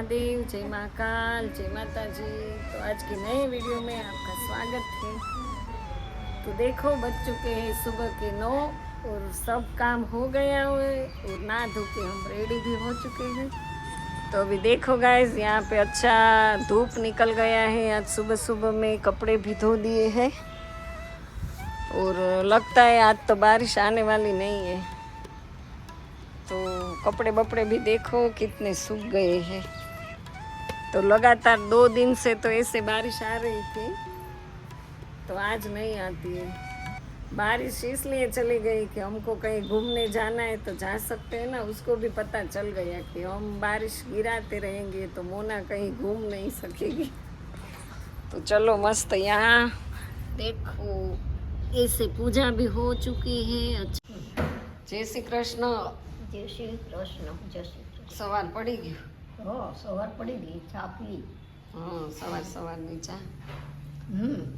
महादेव, जय महाकाल जय माता जी। तो आज की नए वीडियो में आपका स्वागत है। तो देखो, बज चुके हैं सुबह के नौ और सब काम हो गया है और ना धो के हम रेडी भी हो चुके हैं। तो अभी देखो गाइस यहाँ पे अच्छा धूप निकल गया है। आज सुबह सुबह में कपड़े भी धो दिए हैं और लगता है आज तो बारिश आने वाली नहीं है। तो कपड़े बपड़े भी देखो कितने सूख गए हैं। तो लगातार दो दिन से तो ऐसे बारिश आ रही थी तो आज नहीं आती है बारिश इसलिए चली गई कि हमको कहीं घूमने जाना है तो जा सकते हैं ना उसको भी पता चल गया कि हम बारिश गिराते रहेंगे तो मोना कहीं घूम नहीं सकेगी तो चलो मस्त यहाँ देखो ऐसे पूजा भी हो चुकी है अच्छा जय श्री कृष्ण જય શ્રી કૃષ્ણ જય શ્રી કૃષ્ણ સવાર પડી ગયું હો સવાર પડી ગઈ ચા પી. હા સવાર સવારની ચા. હમ.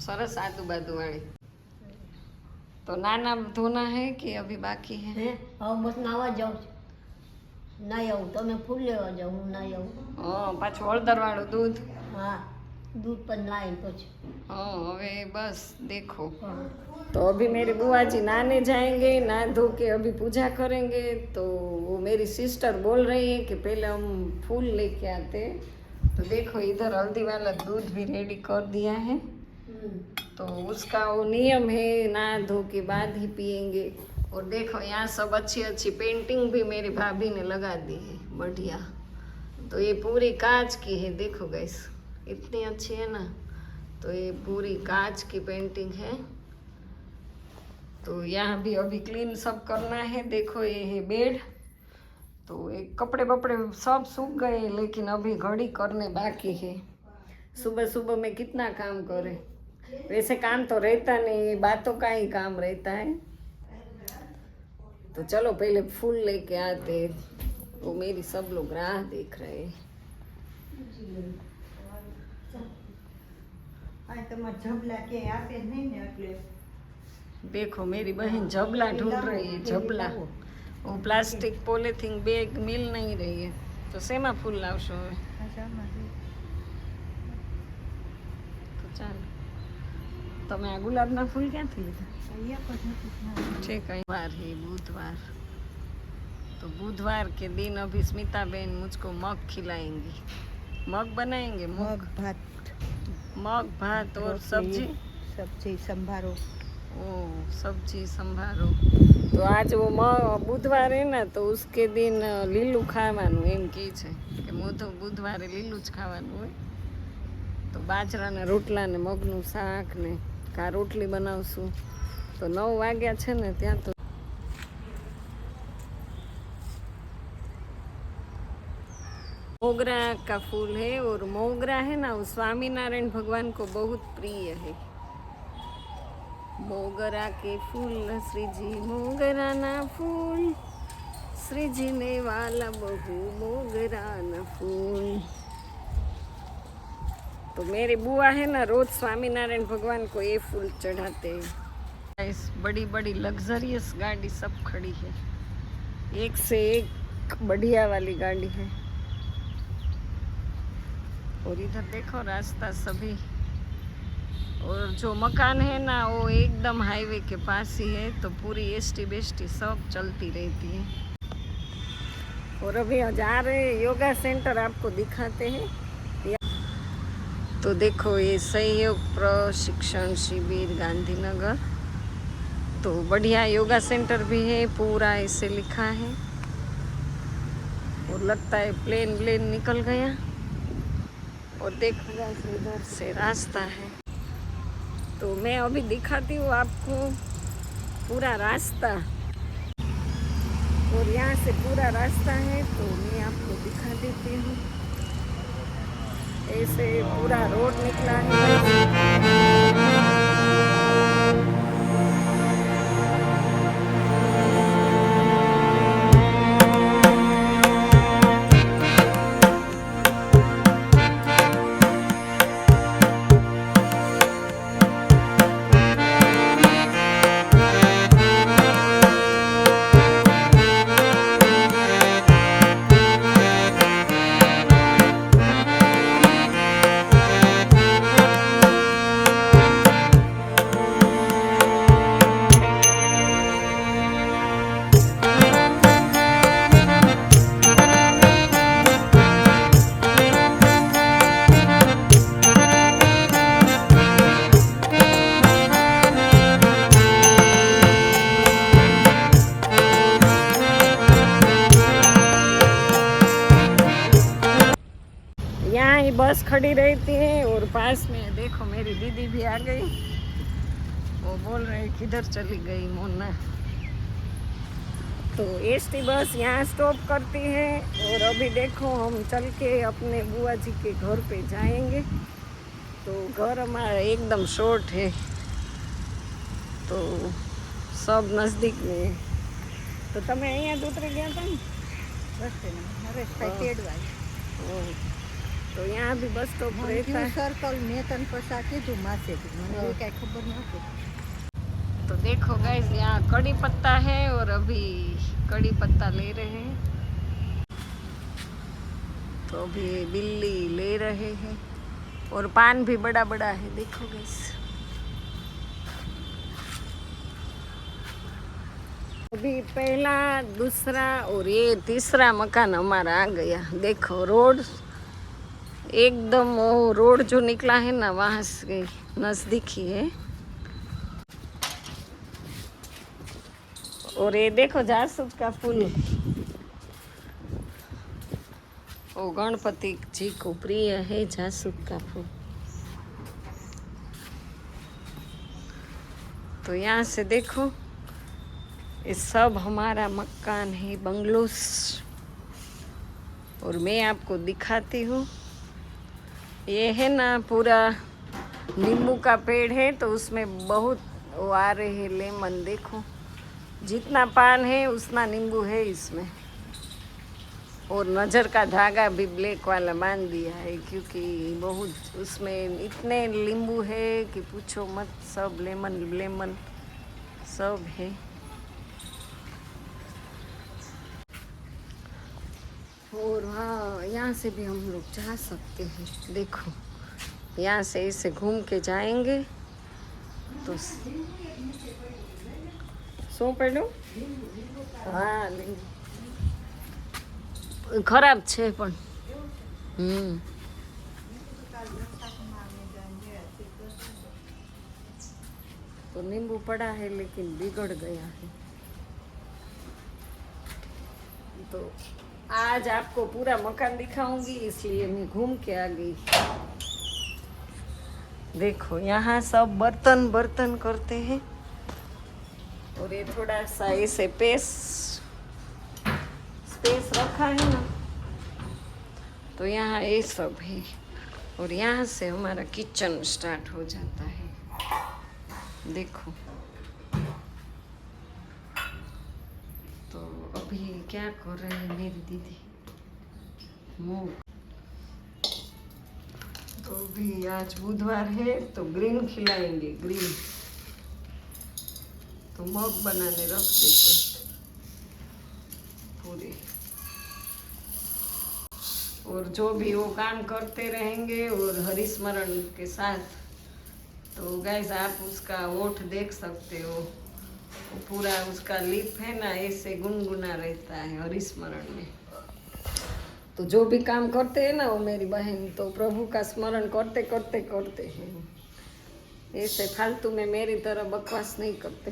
સરસ આદુ બાદુ વાળી તો નાના ધોના હે કે અભી બાકી હે? હા બસ નાવા જાઉં છું. ના આવું તમે ફૂલ લેવા જાઉં હું ના આવું. હા પાછું હળદર વાળું દૂધ. હા. દૂધ પણ લાવીને પછી हाँ હવે બસ देखो હા. तो अभी मेरे बुआ जी नहाने जाएंगे नहा धो के अभी पूजा करेंगे तो वो मेरी सिस्टर बोल रही है कि पहले हम फूल लेके आते तो देखो इधर हल्दी वाला दूध भी रेडी कर दिया है હમ. तो उसका वो नियम है नहा धो के बाद ही पिएंगे और देखो यहाँ सब अच्छी अच्छी पेंटिंग भी मेरी भाभी ने लगा दी है बढ़िया तो ये पूरी कांच की है देखो गैस इतनी अच्छी है ना तो ये पूरी कांच की पेंटिंग है। तो यहाँ भी अभी क्लीन सब करना है, देखो ये है बेड तो ये कपड़े बपड़े सब सूख गए, लेकिन अभी घड़ी करने बाकी है। सुबह सुबह में कितना काम करे। वैसे काम तो रहता नहीं बातों का ही काम रहता है। तो चलो पहले फूल लेके आते वो मेरी सब लोग राह देख रहे हैं। देखो मेरी बहन जबला ढूंढ रही है जबला वो प्लास्टिक पॉलिथीन बैग मिल नहीं रही है तो શેમાં ફૂલ લાવશો હવે આશામાંથી તો ચાલો તમે આ ગુલાબના ફૂલ ક્યાંથી લીધા એક જ હતું છે कई बार है बुधवार तो बुधवार के दिन अभी स्मिता बहन मुझको मग खिलाएंगी मग बनाएंगे मग મગ ભાત સબ્જી? સબ્જી સંભારો. ઓ સબ્જી સંભારો. તો આજ બુધવારે ને તો ઉસકે દિન લીલું ખાવાનું એમ કહે છે કે મોઢો બુધવારે લીલું જ ખાવાનું હોય. તો બાજરાના રોટલા ને મગનું શાક ને કા રોટલી બનાવશું. તો નવ વાગ્યા છે ને ત્યાં તો मोगरा का फूल है और मोगरा है ना, वो स्वामीनारायण भगवान को बहुत प्रिय है। मोगरा के फूल श्री जी मोगरा ना फूल श्री जी ने वाला बहु मोगरा ना फूल। तो मेरे बुआ है ना, रोज स्वामीनारायण भगवान को ये फूल चढ़ाते हैं। इस बड़ी बड़ी लग्जरियस गाड़ी सब खड़ी है। एक से एक बढ़िया वाली गाड़ी है। और इधर देखो रास्ता सभी। और जो मकान है ना, वो एकदम हाईवे के पास ही है तो पूरी एसटी बेस्टी सब चलती रहती है। और अभी जा रहे योगा सेंटर, आपको दिखाते हैं। तो देखो, ये सहयोग प्रशिक्षण शिविर गांधीनगर। तो बढ़िया योगा सेंटर भी है, पूरा ऐसे लिखा है। और लगता है प्लेन प्लेन निकल गया। और देखो इधर से रास्ता है। तो मैं अभी दिखाती हूँ आपको पूरा रास्ता। और यहाँ से पूरा रास्ता है तो मैं आपको दिखा देती हूँ। ऐसे पूरा रोड निकला है। ही बस खड़ी रहती है और पास में देखो मेरी दीदी भी आ गई वो बोल रहे हैं किधर चली गई मोना तो एस टी बस यहाँ स्टॉप करती है और अभी देखो हम चल के अपने बुआ जी के घर पे जाएंगे तो घर हमारा एकदम शॉर्ट है तो सब नज़दीक में है તો તમે અહીંયા જ ઉતરી ગયા હતા ને રસ્તે નરેશભાઈ હા. તેડવા ओ, तो यहाँ भी बस स्टॉप रहता है સર્કલ મેં તને પૈસા કીધું માસેથી મને હા. એ કાંઈ ખબર નહોતી तो देखो गाइस यहाँ कड़ी पत्ता है और अभी कड़ी पत्ता ले रहे हैं तो अभी बिल्ली ले रहे हैं और पान भी बड़ा बड़ा है देखो गाइस अभी पहला दूसरा और ये तीसरा मकान हमारा आ गया देखो रोड एकदम वो रोड जो निकला है ना, वहाँ से नज़दीक ही है। और ये देखो जासूद का फूल ओ, गणपति जी को प्रिय है जासूद का फूल तो यहाँ से देखो, ये सब हमारा मकान है, बंगलोस। और मैं आपको दिखाती हूँ। ये है ना पूरा नींबू का पेड़ है तो उसमें बहुत वो आ रहे लेमन, देखो। जितना पान है, उतना नींबू है इसमें। और नज़र का धागा भी ब्लैक वाला बाँध दिया है, क्योंकि बहुत उसमें इतने नींबू है कि पूछो मत, सब लेमन लेमन, सब है। और हाँ यहाँ से भी हम लोग जा सकते हैं देखो यहाँ से ऐसे घूम के जाएंगे तो શું પડ્યું હા લીંબુ ખરાબ છે પણ હમ तो नींबू पड़ा है लेकिन बिगड़ गया है तो आज आपको पूरा मकान दिखाऊँगी, इसलिए मैं घूम के आ गई। देखो, यहाँ सब बर्तन बर्तन करते हैं। और ये थोड़ा सा ऐसे पेस, स्पेस रखा है ना। तो यहाँ ये सब है। और यहाँ से हमारा किचन स्टार्ट हो जाता है। देखो तो अभी क्या कर रहे हैं मेरी दीदी? तो अभी आज बुधवार है तो ग्रीन खिलाएँगे, ग्रीन। तो मग बनाने रख देते पूरे। और जो भी वो काम करते रहेंगे, और हरिस्मरण के साथ। तो गैस आप उसका ओठ देख सकते हो। पूरा उसका लिप है ना, ऐसे गुनगुना रहता है हरिस्मरण में। तो जो भी काम करते हैं ना, वो मेरी बहन तो प्रभु का स्मरण करते करते करते हैं। ऐसे फालतू में मेरी तरह बकवास नहीं करते।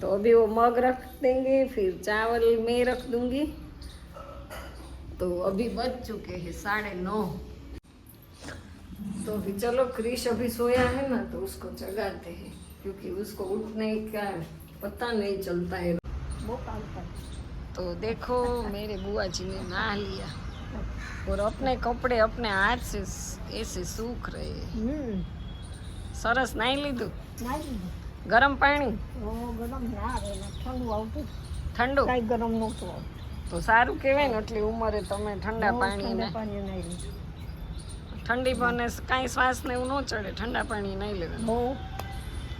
तो अभी वो मग रख देंगे, फिर चावल मैं रख दूँगी। तो अभी बज चुके हैं साढ़े नौ। तो अभी चलो, क्रिश अभी सोया है ना तो उसको जगाते हैं। क्योंकि उसको उठने का पता नहीं चलता है બહુ કામ કરે तो देखो मेरे बुआ जी ने नहा लिया और अपने कपड़े अपने हाथ से ऐसे सूख रहे हैं હમ સરસ નાઈ લીધું નાઈ લીધું ગરમ પાણી ઓ ગરમ ના આવે ને ઠંડુ આવતું ઠંડુ કાંઈ ગરમ નહોતું આવતું તો સારું કહેવાય ને એટલી ઉંમરે તમે ઠંડા બહુ પાણી ઠંડા ને પાણી નાઈ લીધું ઠંડી પાને કાંઈ શ્વાસ ને એવું ન ચડે ઠંડા પાણી નહીં લેવાનું બહુ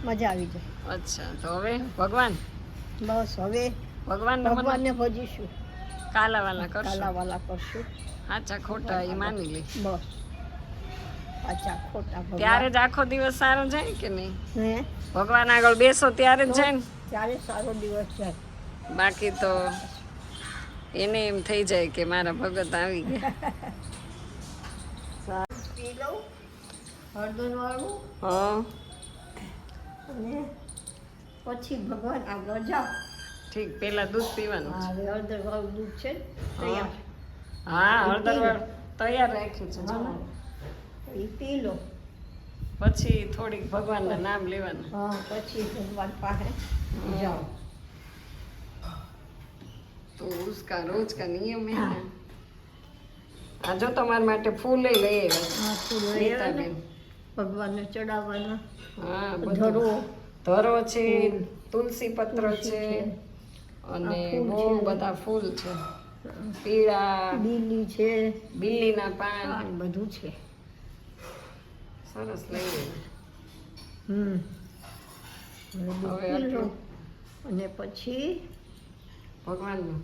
મજા આવી જાય. અચ્છા તો હવે ભગવાન? બસ હવે ભગવાન ભગવાનને ભજીશું. કાલાવાલા કરશું? કાલાવાલા કરશું. સાચા ખોટા એ માની લે. બસ. ખોટા ત્યારે જ આખો દિવસ સારો જાય કે નહીં? હે? ભગવાન આગળ બેસો ત્યારે જ જાય ને? ત્યારે સારો દિવસ જાય. બાકી તો એને એમ થઈ જાય કે મારા ભગત આવી ગયા. પી લઉં. હળદર વાળું. હા. અને પછી ભગવાન આગળ જાઓ. ઠીક પેલા દૂધ પીવાનું હા હવે હળદર વાળું દૂધ છે. તૈયાર. હા હળદર વાળું તૈયાર રાખ્યું છે. એ પી લો. પછી થોડીક ભગવાનના નામ લેવાનું. હા પછી ભગવાન પાસે જાઓ. તો ઉસકા રોજ કા નિયમ હે આ જો તમારા માટે ફૂલે લઈ આવ્યા ફૂલ લઈ આવ્યા ને. ભગવાનને ચડાવવાના. હા ધરો બધું. ધરો. છે તુલસી પત્ર છે. અને બહુ બધા ફૂલ છે. પીળા. બીલી છે. બિલ્લીના આ પાન બધું છે. સરસ લઈ. હમ. હવે અને પછી ભગવાનનું.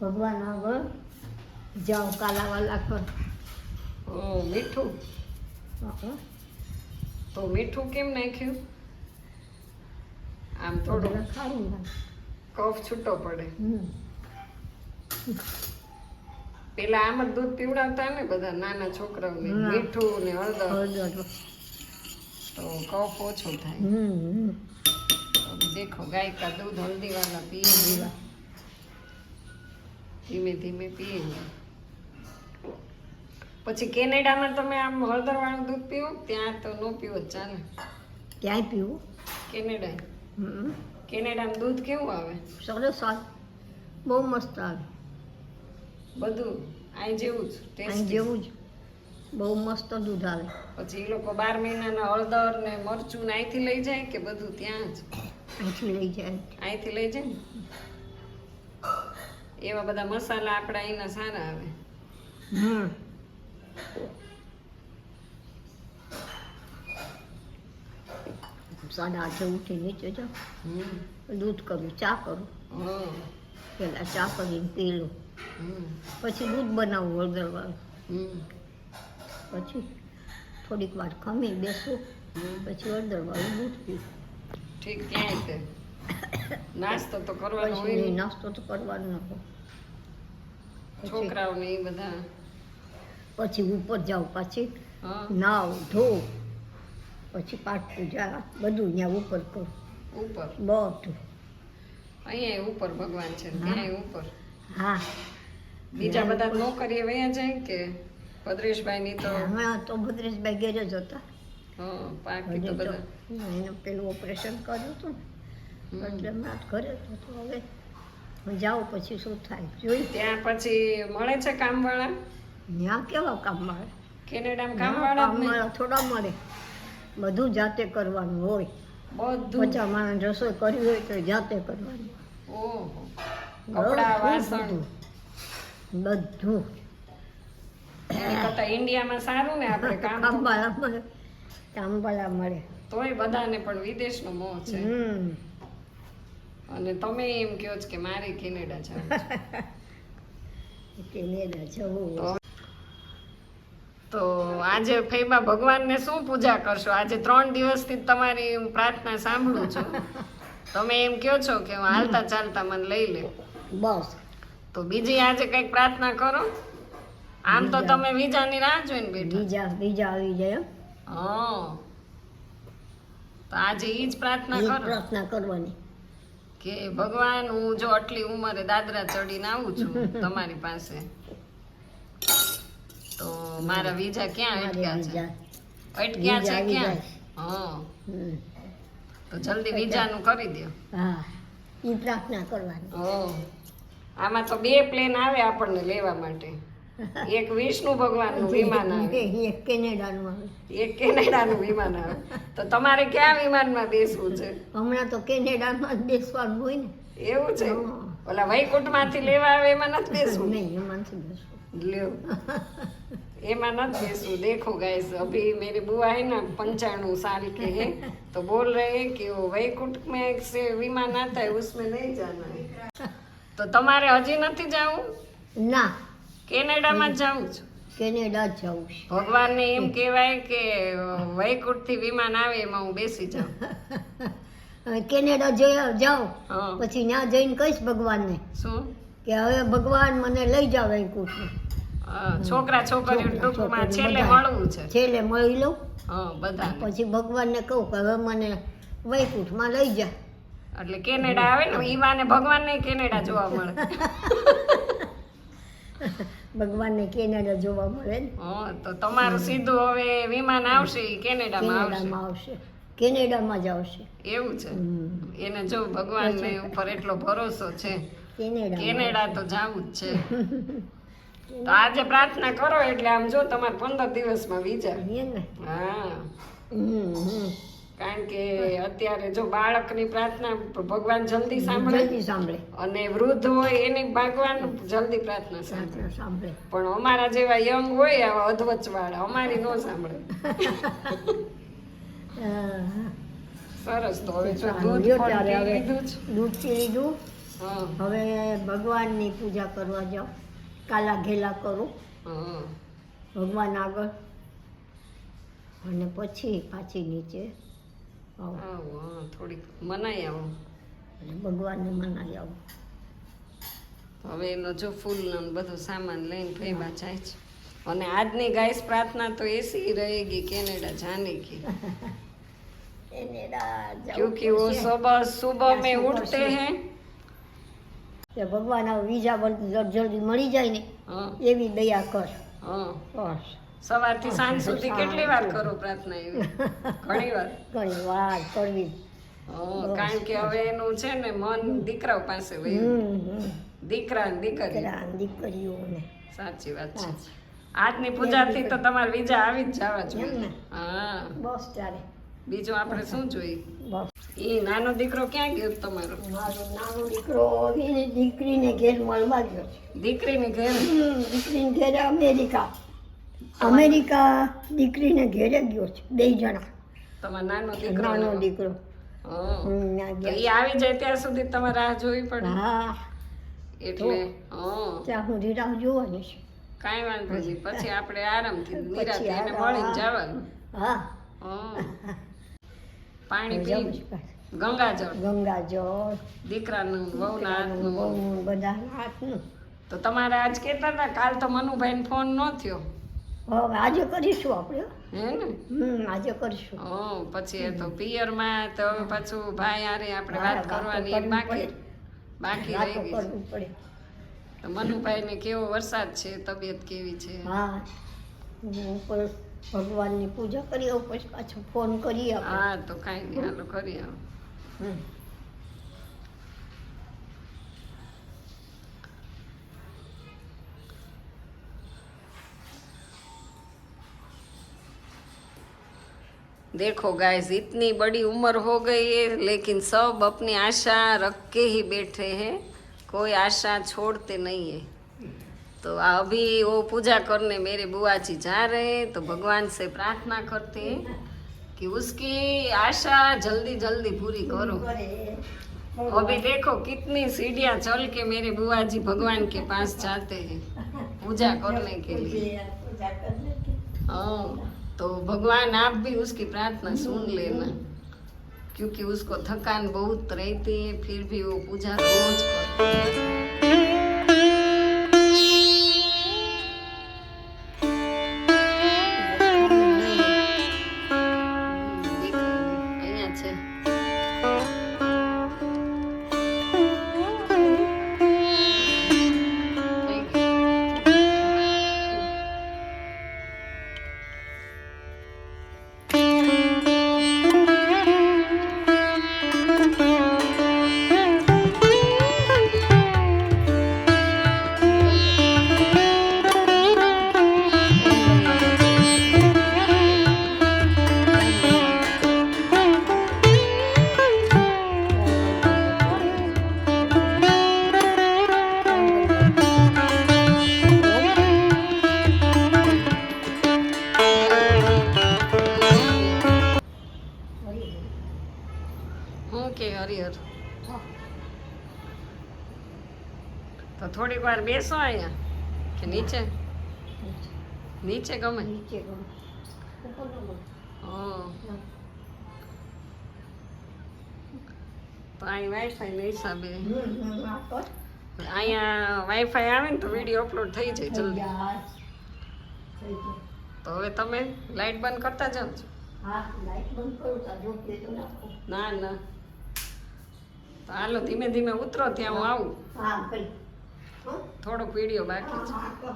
ભગવાન આગળ જાઓ કાલાવાલા પર ઓ મીઠું. હા, તો મીઠું કેમ નાખ્યું? આમ થોડું ખારું કફ છૂટો પડે. પેલા આમ જ દૂધ પીવડાવતા ને બધા નાના છોકરાઓને મીઠું ને હળદર. તો કફ ઓછો થાય. દેખો ગાય કા દૂધ હલ્દી વાળા પીએ ધીમે ધીમે પીએ પછી કેનેડામાં તમે આમ હળદર વાળું દૂધ પીવો ત્યાં તો ન પીવો ચાલે. ક્યાંય પીવું? કેનેડા કેનેડામાં દૂધ કેવું આવે? સરસ આવે. બહુ મસ્ત આવે. બધું અહીં જેવું જ અહીં જેવું જ. બહુ મસ્ત દૂધ આવે. પછી એ લોકો બાર મહિનાના હળદર ને મરચું ને અહીંથી લઈ જાય કે બધું ત્યાં જ? અહીંથી લઈ જાય. અહીંથી લઈ જાય ને? એવા બધા મસાલા આપણા અહીંના સારા આવે. હમ. સાડા આઠે ઉઠી નીચે જાઉં. દૂધ કરું ચા કરું. પેલા ચા કરીને પી પછી દૂધ બનાવું હળદરવાળું. પછી થોડીક વાર ખમી બેસું. પછી હળદરવાળું દૂધ પીવું. ઠીક ક્યાંય છે. નાસ્તો તો કરવાનો હોય. નાસ્તો તો કરવાનો છોકરાઓને એ બધા પછી ઉપર જાઉં પછી નાવ ધો પછી પાઠ પૂજા બધું ત્યાં ઉપર કરું. ઉપર? બધું. અહીંયા ઉપર ભગવાન છે ત્યાં ઉપર? હા. બીજા બધા નોકરીએ વયા જાય કે? ભદ્રેશભાઈ ની તો હમણાં તો ભદ્રેશભાઈ ઘેરે જ હતા. હા બાકી તો બધા એને પેલું ઓપરેશન કર્યું હતું એટલે હમણાં ઘરે તો હવે હું જાઉં પછી શું થાય? જોઈ. ત્યાં પછી મળે છે કામવાળા? ત્યાં કેવા કામ મળે કેનેડામાં કામ વાળા થોડા મળે. બધું જાતે કરવાનું હોય. બધું. પચાસ માણસ રસોઈ કરવી હોય તો જાતે કરવાનું. ઓહો. કપડા વાસણ. બધું. બધું એની કરતા ઇન્ડિયામાં સારું ને આપણે કામ. કામવાળા મળે. કામવાળા મળે. તોય બધાને પણ વિદેશનો મોહ છે. અને તમે એમ કહો છો કે મારે કેનેડા જવું છે. કેનેડા જવું તો આજે ફૈબા ભગવાનને શું પૂજા કરશો? આજે ત્રણ દિવસથી તમારી હું પ્રાર્થના સાંભળું છું. તમે એમ કહો છો કે હું હાલતા ચાલતા મને લઈ લે. બસ. તો બીજી આજે કંઈક પ્રાર્થના કરો? આમ તો તમે બીજાની રાહ જોઈને બેઠા. બીજા બીજા આવી જાય. હા. તો આજે ઈ જ પ્રાર્થના કરો? પ્રાર્થના કરવાની. કે ભગવાન હું જો આટલી ઉંમરે દાદરા ચડીને આવું છું તમારી પાસે મારા વિઝા ક્યાં અટક્યા છે? અટક્યા છે ક્યાં? હા. તો જલ્દી બીજાનું કરી દો હા. એ પ્રાર્થના કરવાની. ઓ. આમાં તો બે પ્લેન આવે આપણને લેવા માટે. એક વિષ્ણુ ભગવાનનું વિમાન આવે. એક કેનેડાનું આવે. એક કેનેડાનું વિમાન આવે. તો તમારે ક્યાં વિમાનમાં બેસવું છે? હમણાં તો કેનેડામાં જ બેસવાનું હોય ને. એવું છે? ઓલા ઓલા વૈકુંઠમાંથી લેવા આવે એમાં નથી બેસવું? નહીં એમાં નથી બેસવું. લ્યો. એમાં નથી બેસવું देखो गाइस अभी मेरी बुआ है ना पंचाणु साल के हैं तो बोल रहे हैं कि वो वैकुंठ में एक से विमान आता है उसमें नहीं जाना है તો તમારે હજી નથી જવું ના કેનેડામાં જ જવું છે કેનેડા જ જવું છે ભગવાનને એમ કહેવાય કે વૈકુંઠથી વિમાન આવે એમાં હું બેસી જાઉં હવે કેનેડા જઈ જાઓ હા પછી ત્યાં જઈને કહીશ ભગવાનને શું કે હવે ભગવાન મને લઈ જાવ વૈકુંઠમાં હા, છોકરા છોકરીઓ છોકરા, ટૂંકમાં છેલ્લે મળવું છે. છેલ્લે મળી લઉં. હા બધા પછી ભગવાનને કહું કે હવે મને વૈકુંઠમાં લઈ જા. એટલે કેનેડા આવે ને ઈવાને ભગવાન ને કેનેડા જોવા મળે. ભગવાનને કેનેડા જોવા મળે ને. તો તમારું સીધું હવે વિમાન આવશે કેનેડામાં આવશે. કેનેડામાં આવશે. કેનેડામાં જ આવશે. એવું છે. એને જો ભગવાનને ઉપર એટલો ભરોસો છે. કેનેડા તો જાવું જ છે. તો આજે પ્રાર્થના કરો એટલે આમ જો તમારે પંદર દિવસમાં વિઝા હા. કારણ કે અત્યારે જો બાળકની પ્રાર્થના ભગવાન જલ્દી સાંભળે સાંભળે. અને વૃદ્ધ હોય એની ભગવાન જલ્દી પ્રાર્થના સાંભળે. સાંભળે પણ અમારા જેવા યંગ હોય આવા અધવચ વાળા અમારી નો સાંભળે. સરસ તો હવે દૂધ પી લીધું દૂધ પી લીધું. હવે ભગવાનની પૂજા કરવા જાઓ. કાલા ઘેલા કરું. ભગવાન આગળ. અને પછી પાછી નીચે થોડીક મનાઈ આવો. અને ભગવાનને મનાઈ આવો. હવે એનો જો ફૂલ ફૂલનો બધો સામાન લઈને ફેબા જાય છે. અને આજની ગાઈસ પ્રાર્થના તો એસી રહેગી કેનેડા જાને કી કેનેડા ક્યુંકિ વો સુબહ સુબહ મેં ઉઠતે હૈ. કે ભગવાન આ વિઝા જલ્દી જલ્દી મળી જાય ને એવી દયા કર. બસ. સવારથી સાંજ સુધી કેટલી વાર કરો પ્રાર્થના એવી? ઘણી વાર? ઘણી વાર કરવી. કારણ કે હવે એનું છે ને મન દીકરાઓ પાસે વયું દીકરા દીકરી. દીકરીઓ દીકરીઓને. સાચી વાત છે. આજની પૂજાથી તો તમારે બીજા આવી જ જવા જોઈએ. ને? હા. બસ ત્યારે બીજું આપણે શું જોઈએ? બસ. એ નાનો દીકરો ક્યાં ગયો તમારો? મારો નાનો દીકરો દીકરીને ઘેર મળવા ગયો દીકરીને ઘેર? દીકરીને ઘેરે અમેરિકા. અમેરિકા દીકરીને ઘેરે ગયો છે બે જણા. તમારો નાનો દીકરો નાનો દીકરો. એ આવી જાય ત્યાં સુધી તમારે રાહ જોવી પડે. હા. એટલે ત્યાં સુધી રાહ જોવાની છે. કાંઈ વાંધો નહીં પછી આપણે આરામથી નિરાતે એને મળીને જવાનું. હા. પાણી જવું પી છે. ગંગાજળ. ગંગાજળ. દીકરાનું વહુના હાથનું. બહુ બધા હાથનું. તો તમારે આજ કહેતા હતા કાલ તો મનુભાઈને ફોન ન થયો. હવે આજે કરીશું આપણે. હે ને? આજે કરીશું. હા પછી એ તો પિયરમાં તો પાછું ભાઈ આરે આપણે વાત કરવાની બાકી બાકી રહી ગઈ પડે. તો મનુભાઈને કેવો વરસાદ છે તબિયત કેવી છે? હા ઉપર ભગવાનની પૂજા કરી આવું પછી પાછો ફોન કરીએ આપણે. હા તો કાંઈ નહીં હાલો કરી આવો. देखो गाइस इतनी बड़ी उम्र हो गई है, लेकिन सब अपनी आशा रख के ही बैठे हैं। कोई आशा छोड़ते नहीं है। तो अभी वो पूजा करने मेरे बुआ जी जा रहे हैं तो भगवान से प्रार्थना करते हैं। कि उसकी आशा जल्दी जल्दी पूरी करो अभी देखो कितनी सीढ़ियाँ चल के मेरे बुआ जी भगवान के पास जाते हैं पूजा करने के लिए हाँ तो भगवान आप भी उसकी प्रार्थना सुन लेना क्योंकि उसको थकान बहुत रहती है फिर भी वो पूजा रोज करती है બેસો અહીંયા કે નીચે નીચે ગમે નીચે ગમે. અહીં વાઈફાઈ. અહીંયા વાઈફાઈ આવે ને તો વીડિયો અપલોડ થઈ જાય જલ્દી. તો હવે તમે લાઈટ બંધ કરતા જાઓ. છો ના ના તો હાલો ધીમે ધીમે ઉતરો ત્યાં હું આવું. હો? થોડોક વિડીયો બાકી છે હા, કર.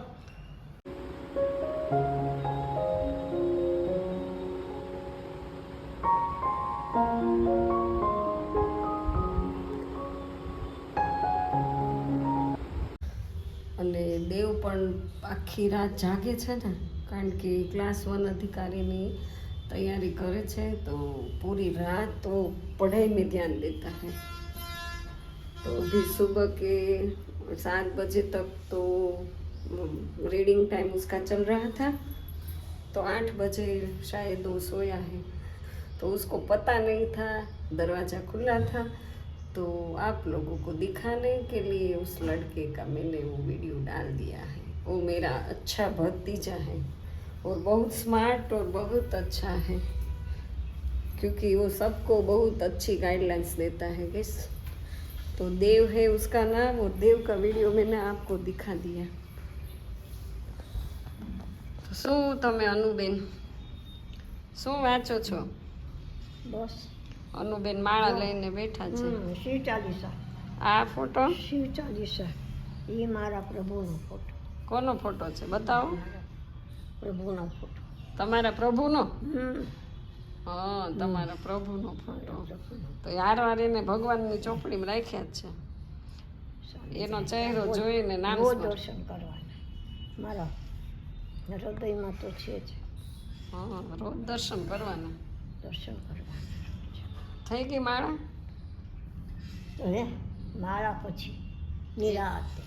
અને દેવ પણ આખી રાત જાગે છે ને કારણ કે ક્લાસ વન અધિકારીની તૈયારી કરે છે તો પૂરી रात तो पढ़ाई में ध्यान देता है तो अभी सुबह के सात बजे तक तो रीडिंग टाइम उसका चल रहा था। तो आठ बजे शायद वो सोया है। तो उसको पता नहीं था, दरवाज़ा खुला था। तो आप लोगों को दिखाने के लिए उस लड़के का मैंने वो वीडियो डाल दिया है। वो मेरा अच्छा भतीजा है और बहुत स्मार्ट और बहुत अच्छा है। क्योंकि वो सबको बहुत अच्छी गाइडलाइंस देता है किस तो देव है उसका नाम और देव का वीडियो मैंने आपको दिखा दिया તો શું તમે અનુબેન શું વાંચો છો બસ અનુબેન માળા લઈને બેઠા છે હમ, શિવ ચાલીસા આ ફોટો શિવ ચાલીસા એ મારા પ્રભુનો ફોટો કોનો ફોટો છે બતાવો પ્રભુનો ફોટો તમારા પ્રભુનો હમ હા તમારા પ્રભુનો ફોટો. તો યાર વાર એને ભગવાનની ચોપડીમાં રાખ્યા જ છે. એનો ચહેરો જોઈને નામ દર્શન કરવાના. મારા હૃદયમાં તો છે જ. હા રોજ દર્શન કરવાના. દર્શન કરવાના થઈ ગઈ માળા? હે મારા પછી નિરાતે.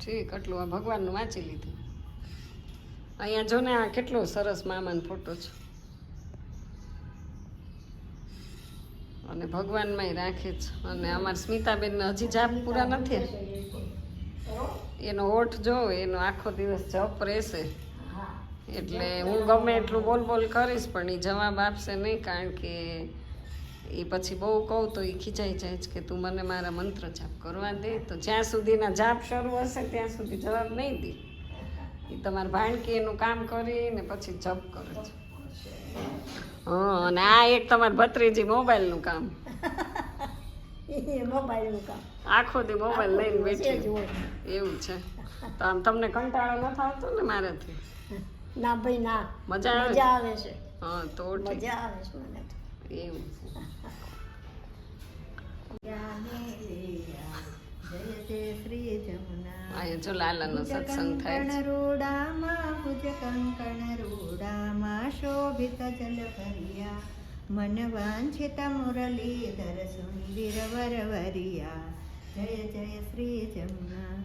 ઠીક આટલું આ ભગવાનનું વાંચી લીધું. અહીંયા જો ને આ કેટલો સરસ મામાનો ફોટો છે. અને ભગવાનમાંય રાખે છે અને અમારી સ્મિતાબેનને હજી જાપ પૂરા નથી. એનો ઓઠ જો, એનો આખો દિવસ જપ રહેશે. એટલે હું ગમે એટલું બોલ બોલ કરીશ, પણ એ જવાબ આપશે નહીં, કારણ કે એ પછી બહુ કહું તો એ ખીચાઈ જાય છે કે તું મને મારા મંત્ર જાપ કરવા દે. તો જ્યાં સુધીના જાપ શરૂ હશે, ત્યાં સુધી જવાબ નહીં દે. એ તમારા ભાણકી એનું કામ કરીને પછી જપ કરે છે. અને આ એક તમારી ભત્રીજી મોબાઈલનું કામ. મોબાઈલનું કામ. આખો દી મોબાઈલ લઈને બેઠી. એવું છે. તો આમ તમને કંટાળો ન થતો ને મારાથી. ના ભાઈ ના. મજા આવે? મજા આવે છે. હા તો મજા આવે છે મને એવું. જય જય શ્રી જમુના. અહીંયા જો લાલાનો સત્સંગ થાય છે. રોડામાં ભુજ કંકણ રોડામાં શોભિત જલ ભરિયા. મન વાંછિત મુરલીધર સુંદિર વરવરિયા જય જય શ્રી જમુના.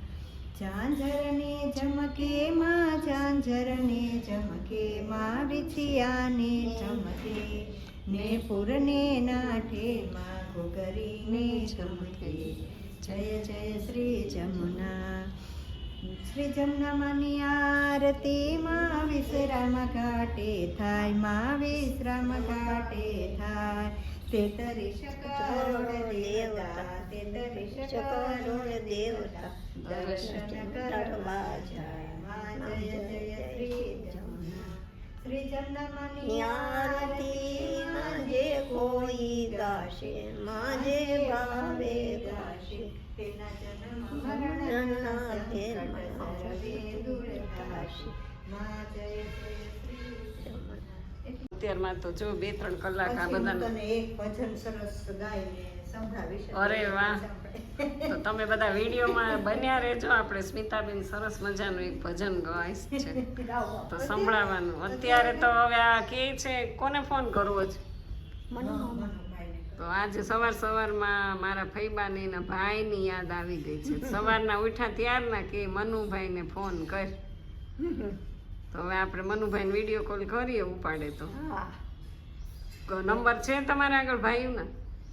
ઝાંઝરને જમકે માં ઝાંઝરને જમકે માં વિછિયાને ચમકે. ને પુરને નાઠે માં ઘોઘરીને ચમકે. જય જય શ્રી જમુના શ્રી જમનામાની આરતી માં વિશ્રામ ઘાટે થાયમાં વિશ્રામ ઘાટે થાય તેતરીશ કરોડ દેવતા તેતરીશ કરોડ દેવતા દર્શન કરવા જાય માં જય જય શ્રી જમુના માજે કોઈ ગાશે માજે ભાવે ગાશે તેના અત્યારમાં તો જો બે ત્રણ કલાક આ પછી બધા તને એક ભજન સરસ સંભળાવીશ. અરે વાહ. તો તમે બધા વિડીયોમાં બન્યા રહેજો. આપણે સ્મિતાબેન સરસ મજાનું એક ભજન ગાઈશ છે. તો સંભળાવવાનું અત્યારે તો હવે આ કે છે કોને ફોન કરવો છે? તો આજે સવાર સવારમાં મારા ફૈબાની ને ભાઈની યાદ આવી ગઈ છે. સવારના ઉઠ્યા ત્યારના કે મનુભાઈને ફોન કર. તો હવે આપણે મનુભાઈને વીડિયો કોલ કરીએ ઉપાડે તો. નંબર છે તમારા આગળ ભાઈના નંબર તો હોય ને વરસાદ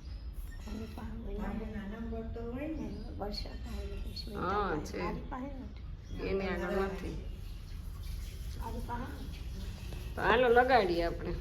આવી ગયો છે. હા, છે. એની આગળ નથી. તો હાલો લગાડીએ આપણે.